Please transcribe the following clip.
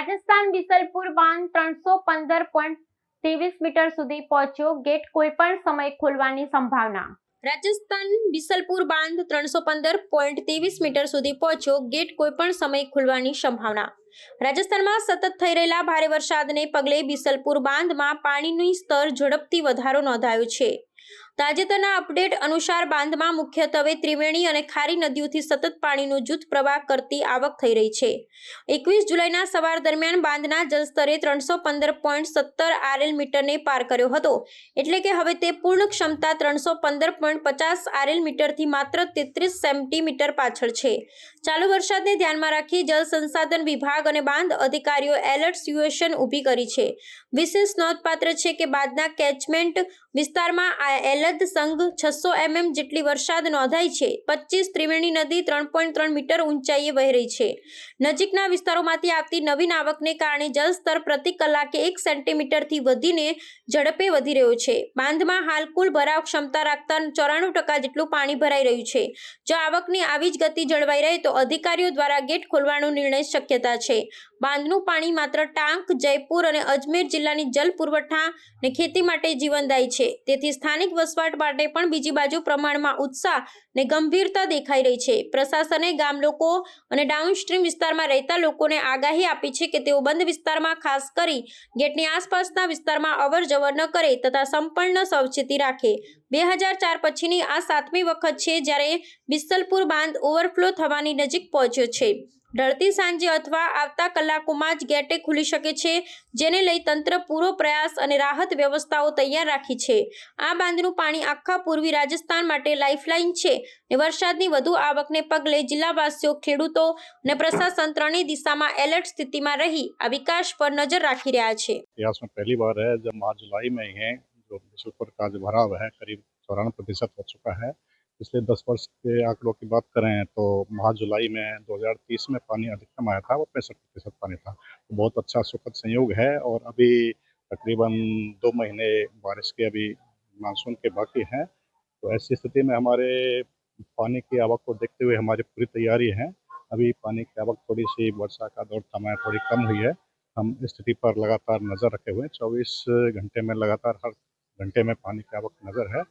રાજસ્થાન બિસલપુર બાંધ ત્રણસો પંદર પોઈન્ટ ત્રેવીસ મીટર સુધી પહોંચ્યો. ગેટ કોઈ પણ સમય ખોલવાની સંભાવના. રાજસ્થાન બિસલપુર બાંધ ત્રણસો પંદર પોઈન્ટ ત્રેવીસ મીટર સુધી પહોંચ્યો. ગેટ કોઈ પણ સમય ખુલવાની સંભાવના. રાજસ્થાનમાં સતત થઈ રહેલા ભારે વરસાદને પગલે બિસલપુર બાંધમાં પાણીનું સ્તર ઝડપથી વધારો નોંધાયો છે. તાજેતરના અપડેટ અનુસાર બાંધમાં મુખ્યત્વે ત્રિવેણી અને ખારી નદીઓથી સતત પાણીનો જૂથ પ્રવાહ કરતી આવક થઈ રહી છે. એકવીસ જુલાઈના સવાર દરમિયાન બાંધના જલસ્તરે ત્રણસો પંદર પોઈન્ટ સત્તર આરએલ મીટરને પાર કર્યો હતો. એટલે કે હવે તે પૂર્ણ ક્ષમતા ત્રણસો પંદર પોઈન્ટ પચાસ આરએલ મીટરથી માત્ર તેત્રીસ સેન્ટીમીટર પાછળ છે. ચાલુ વરસાદને ધ્યાનમાં રાખી જળ સંસાધન વિભાગ અને બાંધ અધિકારીઓ એલર્ટ સિચ્યુએશન ઊભી કરી છે. વિશેષ નોંધપાત્ર છે કે બાદના કેચમેન્ટ વિસ્તારમાં આ સંઘ છસો એમએમ જેટલી વરસાદ નોંધાઈ છે. પચીસ ત્રિવેણી નદી ત્રણ પોઈન્ટ ત્રણ મીટર ઊંચાઈએ વહી રહી છે. નજીકના વિસ્તારોમાંથી આવતી નવીન આવકને કારણે જળસ્તર પ્રતિ કલાકે એક સેન્ટીમીટરથી વધીને ઝડપે વધી રહ્યો છે. બાંધમાં હાલ કુલ ભરાવ ક્ષમતા રાખતા ચોરાણું ટકા જેટલું પાણી ભરાઈ રહ્યું છે. જો આવકની આવી જ ગતિ જળવાઈ રહે તો અધિકારીઓ દ્વારા ગેટ ખોલવાનો નિર્ણય શક્યતા છે. બાંધનું પાણી માત્ર ટાંક, જયપુર અને અજમેર જિલ્લાની જલ પુરવઠા અને ખેતી માટે જીવનદાયી છે. તેથી સ્થાનિક વસવાટ માટે પણ બીજી બાજુ પ્રમાણમાં ઉત્સાહ ને ગંભીરતા દેખાઈ રહી છે. પ્રશાસને ગામ લોકો અને ડાઉનસ્ટ્રીમ વિસ્તારમાં રહેતા લોકોને આગાહી આપી છે કે તેઓ બંધ વિસ્તારમાં ખાસ કરી ગેટની આસપાસના વિસ્તારમાં અવર જવર ન કરે તથા સંપૂર્ણ સાવચેતી રાખે. બે હજાર ચાર પછીની આ સાતમી વખત છે જ્યારે બિસ્સલપુર બાંધ ઓવરફ્લો થવાની નજીક પહોંચ્યો છે. ઢળતી સાંજે અથવા આવતા કલાકોમાં જ ગેટે ખુલી શકે છે જેને લઈ તંત્ર પૂરો પ્રયાસ અને રાહત વ્યવસ્થાઓ તૈયાર રાખી છે આ બાંધનું પાણી આખા પૂર્વી રાજસ્થાન માટે લાઇફલાઇન છે અને વરસાદની વધુ આવકને પગલે જિલ્લાવાસીઓ ખેડૂતો અને પ્રશાસન ત્રણેય દિશામાં એલર્ટ સ્થિતિમાં રહી આ વિકાસ પર નજર રાખી રહ્યા છે इतिहास में पहली बार है जब मार्च जुलाई में ही है जो बिशुलपुर का जो भराव है करीब चौरानवे प्रतिशत हो चुका है पिछले दस वर्ष के आंकड़ों की बात करें तो माह जुलाई में 2030 में पानी अधिकतम आया था, वो पैंसठ प्रतिशत पानी था। तो बहुत अच्छा सुखद संयोग है और अभी तकरीबन दो महीने बारिश के अभी मानसून के बाकी हैं। तो ऐसी स्थिति में हमारे पानी की आवक को देखते हुए हमारी पूरी तैयारी है। अभी पानी की आवक थोड़ी सी वर्षा का दौर है, थोड़ी कम हुई है। हम स्थिति पर लगातार नज़र रखे हुए हैं। चौबीस घंटे में लगातार हर घंटे में पानी की आवक नज़र है।